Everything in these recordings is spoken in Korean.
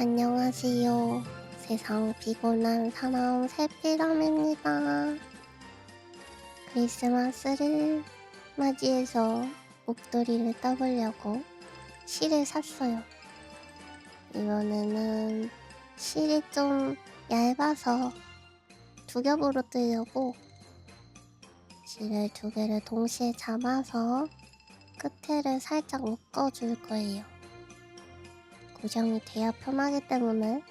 안녕하세요. 세상 피곤한 사나운 새피람입니다. 크리스마스를 맞이해서 목도리를 떠보려고 실을 샀어요. 이번에는 실이 좀 얇아서 두 겹으로 뜨려고 실을 두 개를 동시에 잡아서 끝에를 살짝 묶어줄 거예요. 고정이 돼야 편하기 때문에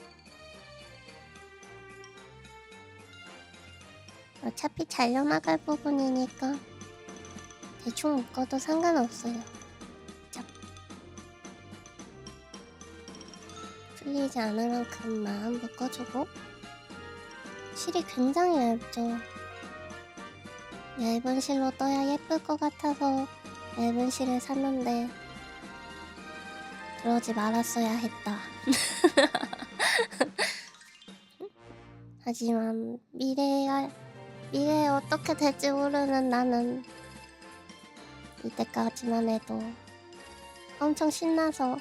어차피 잘려나갈 부분이니까 대충 묶어도 상관없어요. 짝. 풀리지 않을 만큼만 묶어주고 실이 굉장히 얇죠. 얇은 실로 떠야 예쁠 것 같아서 얇은 실을 샀는데 그러지 말았어야 했다. 하지만 미래에 미래에 어떻게 될지 모르는 나는 이때까지만 해도 엄청 신나서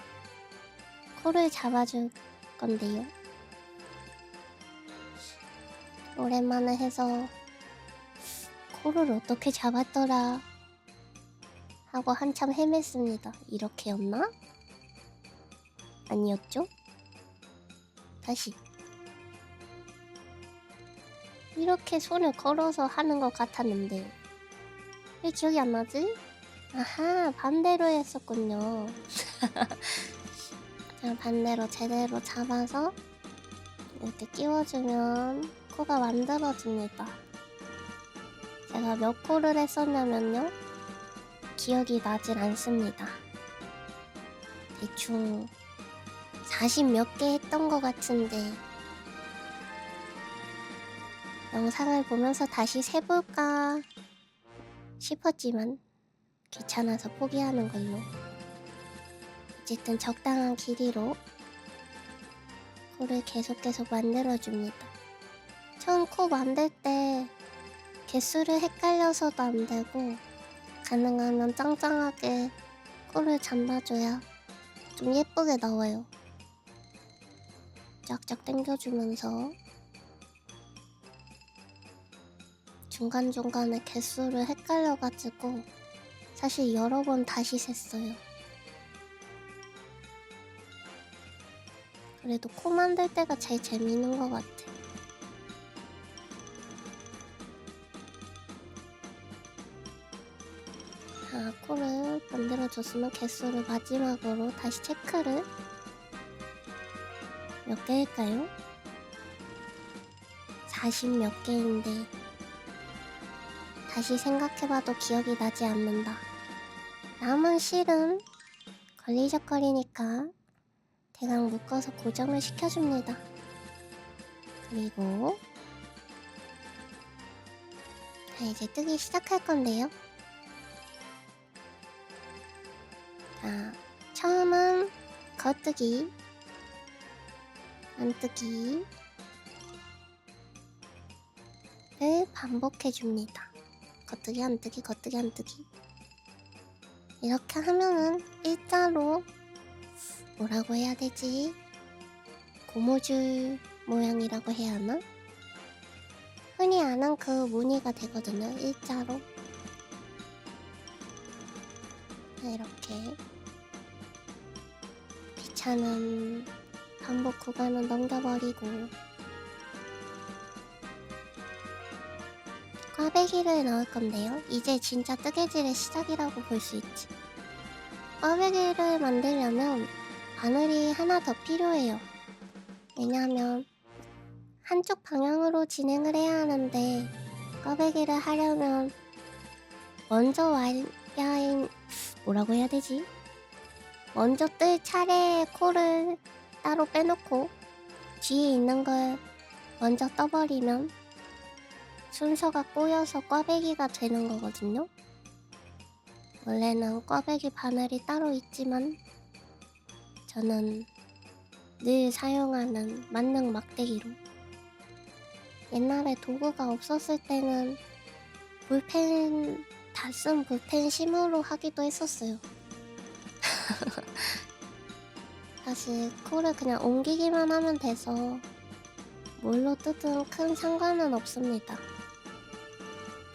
코를 잡아줄 건데요. 오랜만에 해서 코를 어떻게 잡았더라 하고 한참 헤맸습니다. 이렇게였나? 아니었죠? 다시. 이렇게 손을 걸어서 하는 것 같았는데. 왜 기억이 안 나지? 아하 반대로 했었군요. 자 반대로 제대로 잡아서 이렇게 끼워주면 코가 만들어집니다. 제가 몇 코를 했었냐면요. 기억이 나질 않습니다. 대충 40 몇 개 했던 것 같은데. 영상을 보면서 다시 세볼까 싶었지만 귀찮아서 포기하는 걸로. 어쨌든 적당한 길이로 코를 계속 계속 만들어줍니다. 처음 코 만들 때 개수를 헷갈려서도 안 되고 가능하면 짱짱하게 코를 잡아줘야 좀 예쁘게 나와요 쫙쫙 당겨주면서 중간중간에 개수를 헷갈려가지고 사실 여러 번 다시 셌어요. 그래도 코 만들 때가 제일 재밌는 것 같아. 자, 코를 만들어줬으면 개수를 마지막으로 다시 체크를 몇 개일까요? 40 몇 개인데 다시 생각해봐도 기억이 나지 않는다. 남은 실은 걸리적거리니까 대강 묶어서 고정을 시켜줍니다. 그리고 자 이제 뜨기 시작할 건데요. 자 처음은 겉뜨기 안뜨기를 반복해줍니다. 겉뜨기 안뜨기 겉뜨기 안뜨기 이렇게 하면은 일자로 뭐라고 해야 되지? 고무줄 모양이라고 해야 하나? 흔히 아는 그 무늬가 되거든요. 일자로 이렇게 귀찮은 반복 구간은 넘겨버리고 꽈배기를 넣을 건데요. 이제 진짜 뜨개질의 시작이라고 볼 수 있지. 꽈배기를 만들려면 바늘이 하나 더 필요해요. 왜냐하면 한쪽 방향으로 진행을 해야 하는데 꽈배기를 하려면 먼저 와야인 뭐라고 해야 되지? 먼저 뜰 차례에 코를 따로 빼놓고 뒤에 있는 걸 먼저 떠버리면 순서가 꼬여서 꽈배기가 되는 거거든요. 원래는 꽈배기 바늘이 따로 있지만 저는 늘 사용하는 만능 막대기로 옛날에 도구가 없었을 때는 볼펜 다 쓴 볼펜 심으로 하기도 했었어요. 사실 코를 그냥 옮기기만 하면 돼서 뭘로 뜨든 큰 상관은 없습니다.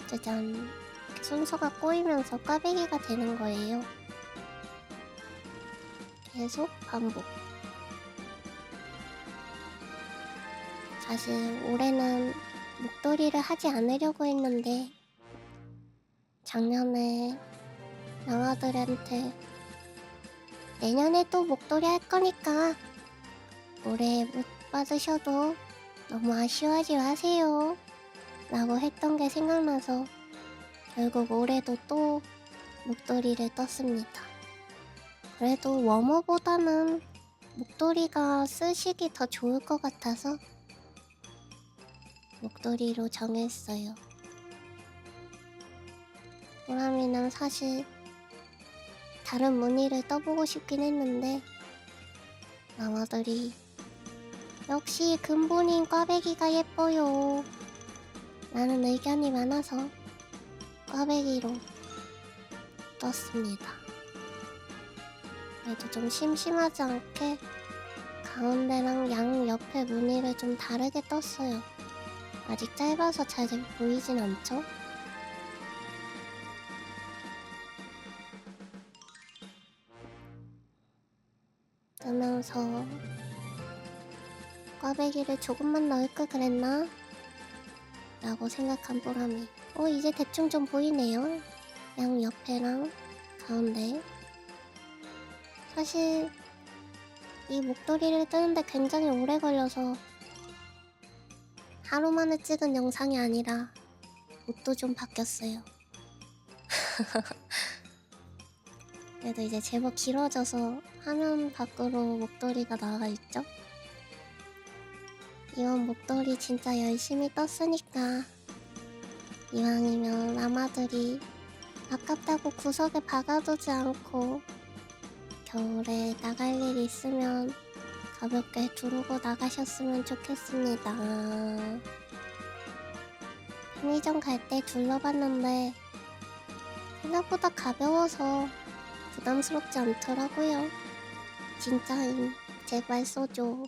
짜잔. 순서가 꼬이면서 꽈배기가 되는 거예요. 계속 반복. 사실 올해는 목도리를 하지 않으려고 했는데 작년에 양아들한테 내년에 또 목도리 할 거니까 올해 못 받으셔도 너무 아쉬워하지 마세요 라고 했던 게 생각나서 결국 올해도 또 목도리를 떴습니다. 그래도 워머보다는 목도리가 쓰시기 더 좋을 것 같아서 목도리로 정했어요. 호람이는 사실 다른 무늬를 떠보고 싶긴 했는데 마마들이 역시 근본인 꽈배기가 예뻐요 라는 의견이 많아서 꽈배기로 떴습니다. 그래도 좀 심심하지 않게 가운데랑 양 옆에 무늬를 좀 다르게 떴어요. 아직 짧아서 잘 보이진 않죠? 뜨면서 꽈배기를 조금만 넣을 걸 그랬나? 라고 생각한 보람이 어 이제 대충 좀 보이네요. 양 옆에랑 가운데. 사실 이 목도리를 뜨는데 굉장히 오래 걸려서 하루 만에 찍은 영상이 아니라 옷도 좀 바뀌었어요 그래도 이제 제법 길어져서 화면 밖으로 목도리가 나와 있죠 이번 목도리 진짜 열심히 떴으니까 이왕이면 라마들이 아깝다고 구석에 박아두지 않고 겨울에 나갈 일 있으면 가볍게 두르고 나가셨으면 좋겠습니다. 편의점 갈 때 둘러봤는데 생각보다 가벼워서 부담스럽지 않더라고요. 진짜임. 제발 써줘.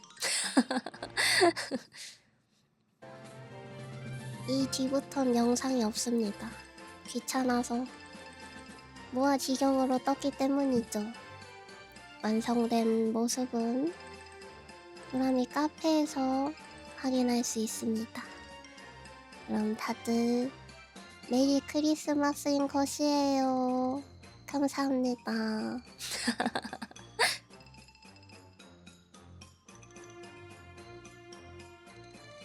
이 뒤부턴 영상이 없습니다. 귀찮아서 모아 지경으로 떴기 때문이죠. 완성된 모습은 호람이 카페에서 확인할 수 있습니다. 그럼 다들 메리 크리스마스인 것이에요. 감사합니다.